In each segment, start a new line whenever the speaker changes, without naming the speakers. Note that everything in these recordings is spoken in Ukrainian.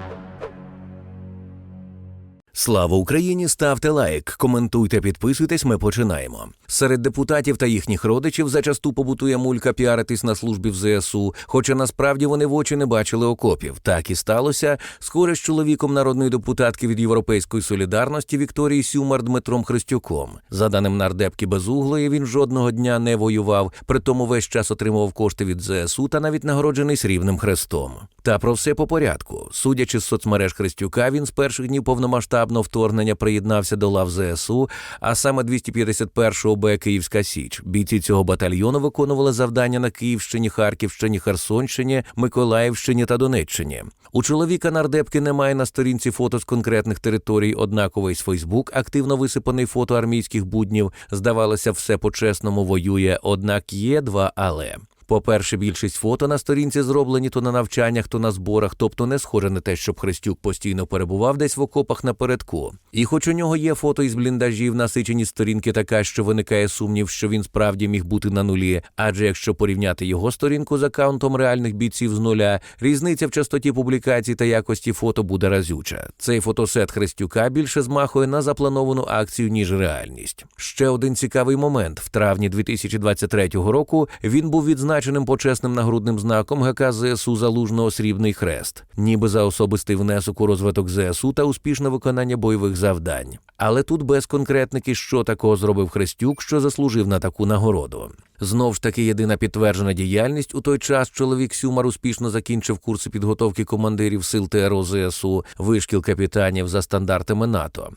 Thank you. Слава Україні! Ставте лайк, коментуйте, підписуйтесь. Ми починаємо. Серед депутатів та їхніх родичів зачасту побутує мулька піаритись на службі в ЗСУ, хоча насправді вони в очі не бачили окопів. Так і сталося. Схоже з чоловіком народної депутатки від Європейської солідарності Вікторії Сюмар Дмитром Христюком. За даним нардепки Безуглої, він жодного дня не воював, притому весь час отримував кошти від ЗСУ та навіть нагороджений срібним хрестом. Та про все по порядку. Судячи з соцмереж Христюка, він з перших днів повномасштабного вторгнення приєднався до лав ЗСУ, а саме 251-го Б Київська Січ. Бійці цього батальйону виконували завдання на Київщині, Харківщині, Херсонщині, Миколаївщині та Донеччині. У чоловіка нардепки немає на сторінці фото з конкретних територій, однаково весь Фейсбук активно висипаний фото армійських буднів. Здавалося, все по-чесному воює, однак є два але. По-перше, більшість фото на сторінці зроблені то на навчаннях, то на зборах, тобто не схоже на те, щоб Христюк постійно перебував десь в окопах напередку. І хоч у нього є фото із бліндажів, насичені сторінки така, що виникає сумнів, що він справді міг бути на нулі. Адже якщо порівняти його сторінку з акаунтом реальних бійців з нуля, різниця в частоті публікацій та якості фото буде разюча. Цей фотосет Христюка більше змахує на заплановану акцію, ніж реальність. Ще один цікавий момент: в травні 2023 року він був відзначеним почесним нагрудним знаком ГК ЗСУ Залужного Срібний Хрест, ніби за особистий внесок у розвиток ЗСУ та успішне виконання бойових завдань. Але тут без конкретники, що такого зробив Хрестюк, що заслужив на таку нагороду. Знов ж таки єдина підтверджена діяльність у той час чоловік Сюмар успішно закінчив курси підготовки командирів сил ТРО ЗСУ, вишкіл капітанів за стандартами НАТО.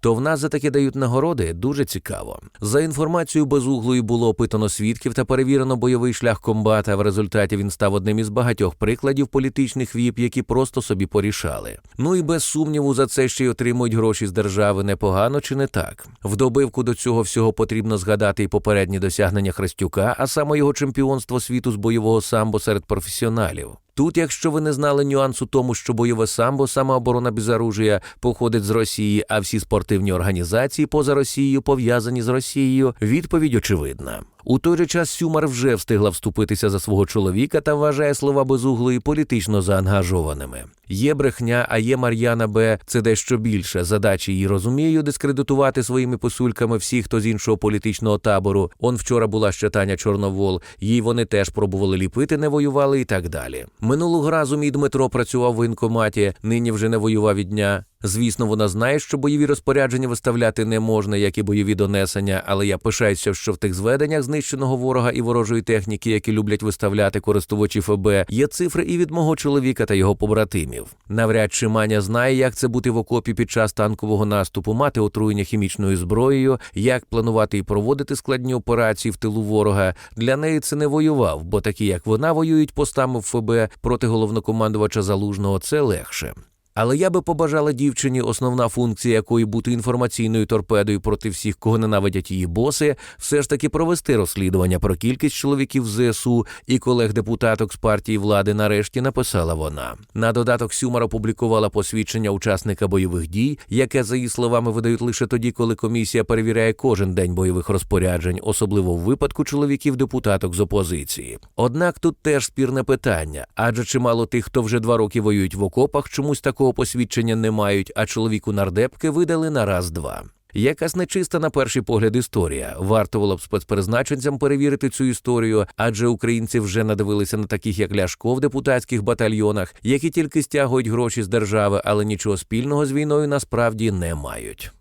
То в нас за таке дають нагороди дуже цікаво. За інформацією безуглої було опитано свідків та перевірено бойовий шлях комбата. В результаті він став одним із багатьох прикладів політичних віп, які просто собі порішали. Ну і без сумніву за це ще й отримують гроші з держави непогано чи не так. В добивку до цього всього потрібно згадати і попередні досягнення Хрестюка, а саме його чемпіонство світу з бойового самбо серед професіоналів. Тут, якщо ви не знали нюансу тому, що бойове самбо, самооборона без оружия, походить з Росії, а всі спортивні організації поза Росією пов'язані з Росією, відповідь очевидна. У той же час Сюмар вже встигла вступитися за свого чоловіка та вважає слова безуглої політично заангажованими. Є брехня, а є Мар'яна Б. Це дещо більше. Задачі її розумію дискредитувати своїми посульками всіх, хто з іншого політичного табору. Он вчора була ще Таня Чорновол. Їй вони теж пробували ліпити, не воювали і так далі. Минулого разу мій Дмитро працював в інкоматі, нині вже не воював від дня. Звісно, вона знає, що бойові розпорядження виставляти не можна, як і бойові донесення, але я пишаюся, що в тих зведеннях знищеного ворога і ворожої техніки, які люблять виставляти користувачі ФБ, є цифри і від мого чоловіка та його побратимів. Навряд чи Маня знає, як це бути в окопі під час танкового наступу, мати отруєння хімічною зброєю, як планувати і проводити складні операції в тилу ворога. Для неї це не воював, бо такі, як вона, воюють постами в ФБ проти головнокомандувача залужного. Це легше. Але я би побажала дівчині, основна функція якої бути інформаційною торпедою проти всіх, кого ненавидять її боси, все ж таки провести розслідування про кількість чоловіків ЗСУ і колег-депутаток з партії влади. Нарешті написала вона. На додаток Сюмар опублікувала посвідчення учасника бойових дій, яке, за її словами, видають лише тоді, коли комісія перевіряє кожен день бойових розпоряджень, особливо в випадку чоловіків-депутаток з опозиції. Однак тут теж спірне питання, адже чимало тих, хто вже два роки воюють в окопах, чомусь такого посвідчення не мають, а чоловіку нардепки видали на раз-два. Якась нечиста на перший погляд історія. Варто було б спецпризначенцям перевірити цю історію, адже українці вже надивилися на таких, як Ляшко в депутатських батальйонах, які тільки стягують гроші з держави, але нічого спільного з війною насправді не мають.